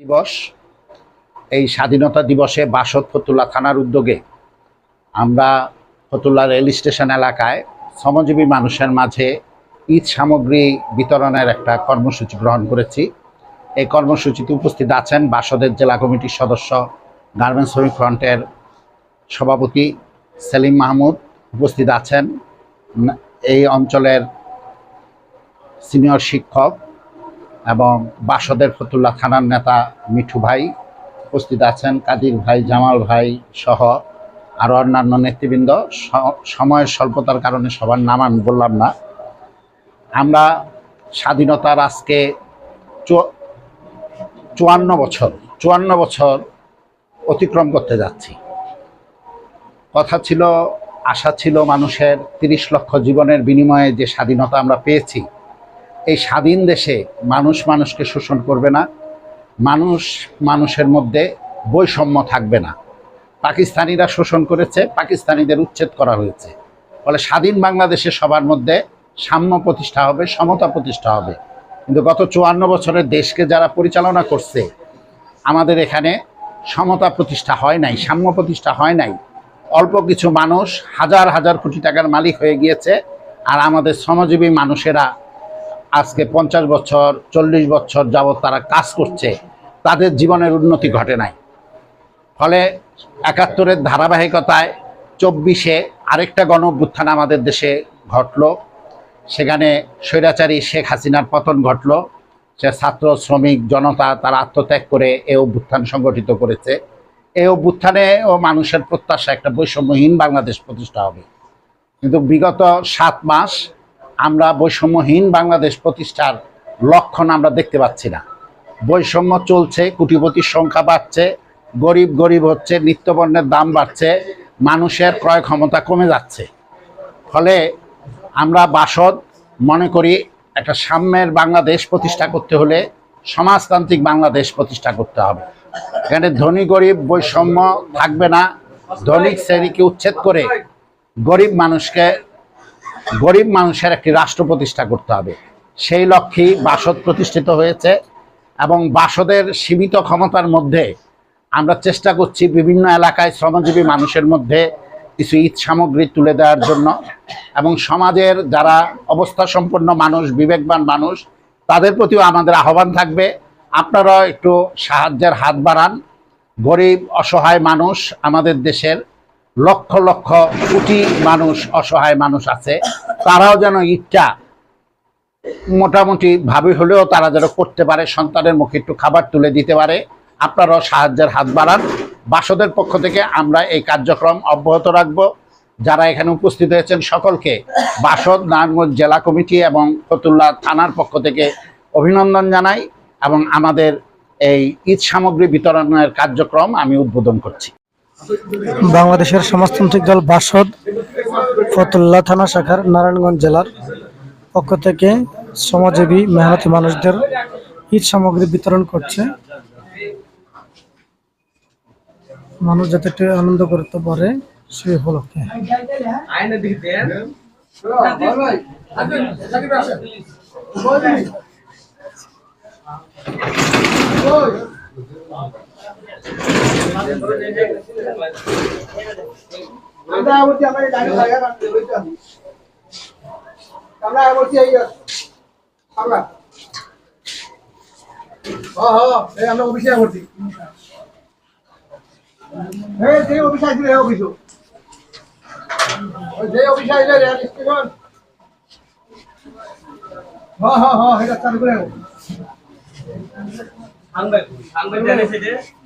দিবস, এই স্বাধীনতা দিবসে বাসদ ফতুল্লা থানার উদ্যোগে আমরা ফতুল্লা রেল স্টেশন এলাকায় শ্রমজীবী মানুষের মাঝে ঈদ সামগ্রী বিতরণের একটা কর্মসূচি গ্রহণ করেছি। এই কর্মসূচিতে উপস্থিত আছেন বাসদের জেলা কমিটির সদস্য, গার্মেন্টস শ্রমিক ফ্রন্টের সভাপতি সেলিম মাহমুদ উপস্থিত আছেন। এই অঞ্চলের সিনিয়র শিক্ষক এবং বাসদের ফতুল্লা থানার নেতা মিঠু ভাই উপস্থিত আছেন, কাদির ভাই, জামাল ভাই সহ আরও অন্যান্য নেতৃবৃন্দ। সময়ের স্বল্পতার কারণে সবার নাম আমি বললাম না। আমরা স্বাধীনতার আজকে চুয়ান্ন বছর চুয়ান্ন বছর অতিক্রম করতে যাচ্ছি। কথা ছিল, আশা ছিল মানুষের তিরিশ লক্ষ জীবনের বিনিময়ে যে স্বাধীনতা আমরা পেয়েছি এই স্বাধীন দেশে মানুষ মানুষকে শোষণ করবে না, মানুষ মানুষের মধ্যে বৈষম্য থাকবে না। পাকিস্তানিরা শোষণ করেছে, পাকিস্তানিদের উচ্ছেদ করা হয়েছে। ফলে স্বাধীন বাংলাদেশে সবার মধ্যে সাম্য প্রতিষ্ঠা হবে, সমতা প্রতিষ্ঠা হবে। কিন্তু গত চুয়ান্ন বছরের দেশকে যারা পরিচালনা করছে, আমাদের এখানে সমতা প্রতিষ্ঠা হয় নাই, সাম্য প্রতিষ্ঠা হয় নাই। অল্প কিছু মানুষ হাজার হাজার কোটি টাকার মালিক হয়ে গিয়েছে, আর আমাদের শ্রমজীবী মানুষেরা আজকে পঞ্চাশ বছর, চল্লিশ বছর যাবৎ তারা কাজ করছে, তাদের জীবনের উন্নতি ঘটে নাই। ফলে একাত্তরের ধারাবাহিকতায় চব্বিশে আরেকটা গণ অভ্যুত্থান আমাদের দেশে ঘটলো। সেখানে স্বৈরাচারী শেখ হাসিনার পতন ঘটলো। সে ছাত্র, শ্রমিক, জনতা তারা আত্মত্যাগ করে এ অভ্যুত্থান সংগঠিত করেছে। এই অভ্যুত্থানে ও মানুষের প্রত্যাশা একটা বৈষম্যহীন বাংলাদেশ প্রতিষ্ঠা হবে। কিন্তু বিগত সাত মাস আমরা বৈষম্যহীন বাংলাদেশ প্রতিষ্ঠার লক্ষণ আমরা দেখতে পাচ্ছি না। বৈষম্য চলছে, কোটিপতির সংখ্যা বাড়ছে, গরিব গরিব হচ্ছে, নিত্যপণ্যের দাম বাড়ছে, মানুষের ক্রয় ক্ষমতা কমে যাচ্ছে। ফলে আমরা বাসদ মনে করি একটা সাম্যের বাংলাদেশ প্রতিষ্ঠা করতে হলে সমাজতান্ত্রিক বাংলাদেশ প্রতিষ্ঠা করতে হবে। এখানে ধনী গরিব বৈষম্য থাকবে না। ধনিক শ্রেণীকে উচ্ছেদ করে গরিব মানুষকে গরিব মানুষের একটি রাষ্ট্র প্রতিষ্ঠা করতে হবে। সেই লক্ষ্যেই বাসদ প্রতিষ্ঠিত হয়েছে এবং বাসদের সীমিত ক্ষমতার মধ্যে আমরা চেষ্টা করছি বিভিন্ন এলাকায় শ্রমজীবী মানুষের মধ্যে কিছু ঈদ সামগ্রী তুলে দেওয়ার জন্য এবং সমাজের যারা অবস্থা সম্পন্ন মানুষ, বিবেকবান মানুষ, তাদের প্রতিও আমাদের আহ্বান থাকবে। আপনারা একটু সাহায্যের হাত বাড়ান। গরিব, অসহায় মানুষ আমাদের দেশের লক্ষ লক্ষ কোটি মানুষ, অসহায় মানুষ আছে। তারাও যেন ঈদটা মোটামুটি ভাবে হলেও তারা যেন করতে পারে, সন্তানের মুখে একটু খাবার তুলে দিতে পারে। আপনারাও সাহায্যের হাত বাড়ান। বাসদের পক্ষ থেকে আমরা এই কার্যক্রম অব্যাহত রাখব। যারা এখানে উপস্থিত হয়েছেন সকলকে বাসদ নারায়ণগঞ্জ জেলা কমিটি এবং ফতুল্লা থানার পক্ষ থেকে অভিনন্দন জানাই এবং আমাদের এই ঈদ সামগ্রী বিতরণের কার্যক্রম আমি উদ্বোধন করছি। বাংলাদেশের সমাজতান্ত্রিক দল বাসদ ফতুল্লা থানা শাখার নারায়ণগঞ্জ জেলার পক্ষ থেকে শ্রমজীবী মেহনতি মানুষদের ঈদ সামগ্রী বিতরণ করছে। মানুষ যাতে একটু আনন্দ করতে পারে, সেই উপলক্ষে। আমরা বলছি আমরা এই আমরা হ্যাঁ হ্যাঁ আমরা অফিসে অফিস আসলে অফিস যে অফিস আসলে রেল স্টেশন হ্যাঁ হ্যাঁ হ্যাঁ এটা চালু করে নেব। আমার নাম শরীফ।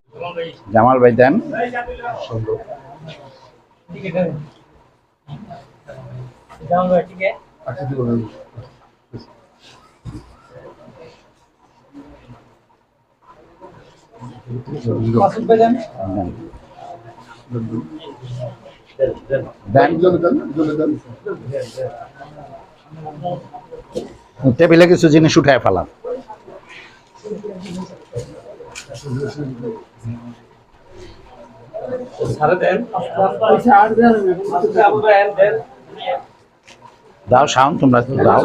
জামাল ভাই দেন। টেবিলে কিছু জিনিস উঠায় ফেলাম। দাও শাওন তোমরা দাও।